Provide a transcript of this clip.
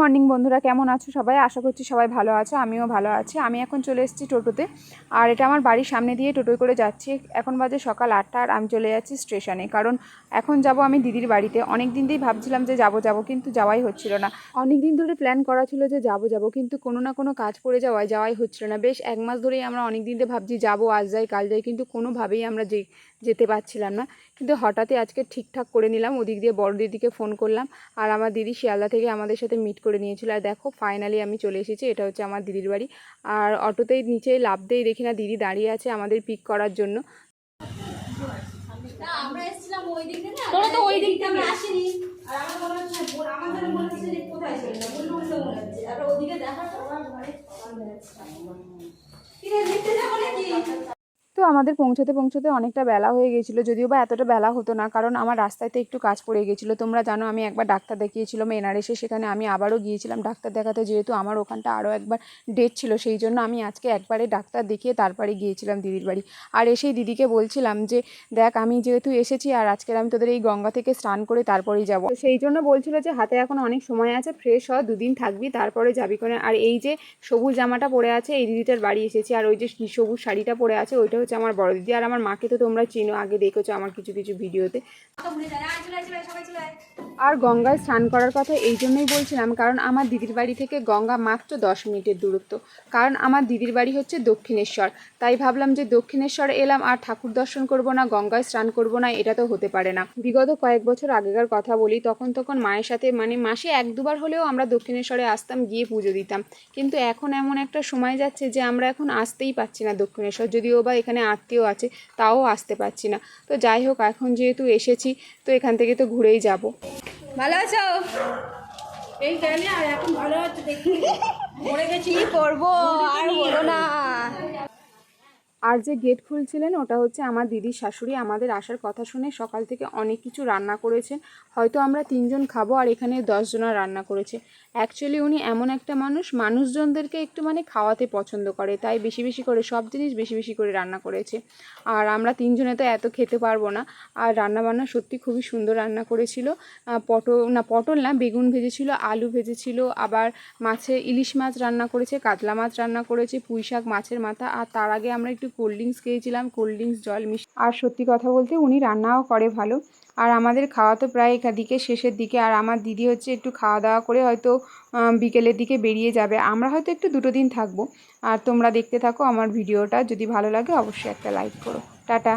Morning বন্ধুরা। কেমন আছো সবাই? আশা করছি সবাই ভালো আছো, আমিও ভালো আছি। আমি এখন চলে এসেছি টোটোতে। আর এটা আমার বাড়ির সামনে দিয়ে টোটোয় করে যাচ্ছি। এখন বাজে সকাল আটটা আর আমি চলে যাচ্ছি স্টেশনে। কারণ এখন যাব আমি দিদির বাড়িতে। অনেক দিন দিয়েই ভাবছিলাম যে যাব যাব, কিন্তু যাওয়াই হচ্ছিল না। অনেক দিন ধরে প্ল্যান করা ছিল যে যাব যাব, কিন্তু কোনো না কোনো কাজ পড়ে যাওয়ায় যাওয়াই হচ্ছিল না। বেশ এক মাস ধরেই আমরা অনেক দিন ধরে ভাবছি যাব, আজ যাই, কাল যাই, কিন্তু কোনোভাবেই আমরা যে, যেতে পারছিলাম না। কিন্তু হঠাৎই আজকে ঠিকঠাক করে নিলাম। ওদিক দিয়ে বড় দিদিকে ফোন করলাম। আর আমার দিদি শিয়ালদা থেকে আমাদের সাথে মিট করে নিয়েছিল আর দেখো ফাইনালি আমি চলে এসেছি এটা হচ্ছে আমার দিদির বাড়ি আর অটোতেই নিচে লাভ দিয়ে দেখি না দিদি দাঁড়িয়ে আছে আমাদের পিক করার জন্য আমরা এসেছিলাম ওই দিক দিয়ে না, তোরা তো ওই দিক আমরা আসিনি। আর আমার মনে হচ্ছে, মনে হচ্ছে যে কোথায় ছিল না, মনে হচ্ছে। আর ওদিকে দেখা তো আমার ঘরে আমার বেড়াচ্ছিলাম। কি রে, দেখতে যাব নাকি? তো আমাদের পৌঁছতে পৌঁছতে অনেকটা বেলা হয়ে গেছিল। যদিও বা এতটা বেলা হতো না, কারণ আমার রাস্তাতে একটু কাজ পড়ে গেছিল। তোমরা জানো, আমি একবার ডাক্তার দেখিয়েছিলাম এনআরএসে সেখানে আমি আবারও গিয়েছিলাম ডাক্তার দেখাতে। যেহেতু আমার ওখানটা আরও একবার ডেট ছিল, সেই জন্য আমি আজকে একবারে ডাক্তার দেখিয়ে তারপরে গিয়েছিলাম দিদির বাড়ি। আর এসেই দিদিকে বলছিলাম যে, দেখ, আমি যেহেতু এসেছি আর আজকের আমি তোদের এই গঙ্গা থেকে স্নান করে তারপরেই যাব। সেই জন্য বলছিল যে, হাতে এখন অনেক সময় আছে, ফ্রেশ হ, দুদিন থাকবি, তারপরে যাবি করে। আর এই যে সবুজ জামাটা পরে আছে, এই দিদিটার বাড়ি এসেছি। আর ওই যে সবুজ শাড়িটা পরে আছে, ওইটা হচ্ছে আমার বড় দিদি আর আমার মাকে তো তোমরা চিনো, আগে দেখেছ আমার কিছু কিছু ভিডিওতে। আর গঙ্গায় স্নান করার কথা এই জন্যই বলছিলাম, কারণ আমার দিদির বাড়ি থেকে গঙ্গা মাত্র দশ মিনিটের দূরত্ব। কারণ আমার দিদির বাড়ি হচ্ছে দক্ষিণেশ্বর, তাই ভাবলাম যে দক্ষিণেশ্বর এলাম আর ঠাকুর দর্শন করব না, গঙ্গায় স্নান করব না, এটা তো হতে পারে না। বিগত কয়েক বছর আগেকার কথা বলি, তখন তখন মায়ের সাথে মানে মাসে এক দুবার হলেও আমরা দক্ষিণেশ্বরে আসতাম, গিয়ে পুজো দিতাম। কিন্তু এখন এমন একটা সময় যাচ্ছে যে আমরা এখন আসতেই পাচ্ছি না দক্ষিণেশ্বর, যদিও বা এখানে আত্মীয় আছে তাও আসতে পারছি না। তো যাই হোক এখন যেহেতু এসেছি তো এখান থেকে তো ঘুরেই যাব। ভালো আছো? এই গেলে আর এখন ভালো আছো দেখি মরে গেছি কি করব? আর বলো না। আর যে গেট খুলছিলেন, ওটা হচ্ছে আমার দিদির শাশুড়ি। আমাদের আসার কথা শুনে সকাল থেকে অনেক কিছু রান্না করেছেন। হয়তো আমরা তিনজন খাব আর এখানে দশজনা রান্না করেছে। অ্যাকচুয়ালি উনি এমন একটা মানুষ, মানুষজনদেরকে একটু মানে খাওয়াতে পছন্দ করে। তাই বেশি বেশি করে, সব জিনিস বেশি বেশি করে রান্না করেছে। আর আমরা তিনজনে তো এত খেতে পারব না। আর রান্না বান্না সত্যি খুবই সুন্দর রান্না করেছিল। পটল, না পটল না, বেগুন ভেজেছিল, আলু ভেজেছিল, আবার মাছে ইলিশ মাছ রান্না করেছে, কাতলা মাছ রান্না করেছে পুঁই শাক মাছের মাথা। আর তার আগে আমরা একটু কোল্ড ড্রিঙ্কস খেয়েছিলাম কোল্ড ড্রিঙ্কস জল মিশ আর সত্যি কথা বলতে উনি রান্নাও করে ভালো। আর আমাদের খাওয়া তো প্রায় একাদিকে শেষের দিকে। আর আমার দিদি হচ্ছে একটু খাওয়া দাওয়া করে হয়তো বিকেলের দিকে বেরিয়ে যাবে। আমরা হয়তো একটু দুটো দিন থাকব। আর তোমরা দেখতে থাকো আমার ভিডিওটা। যদি ভালো লাগে অবশ্যই একটা লাইক করো। টাটা।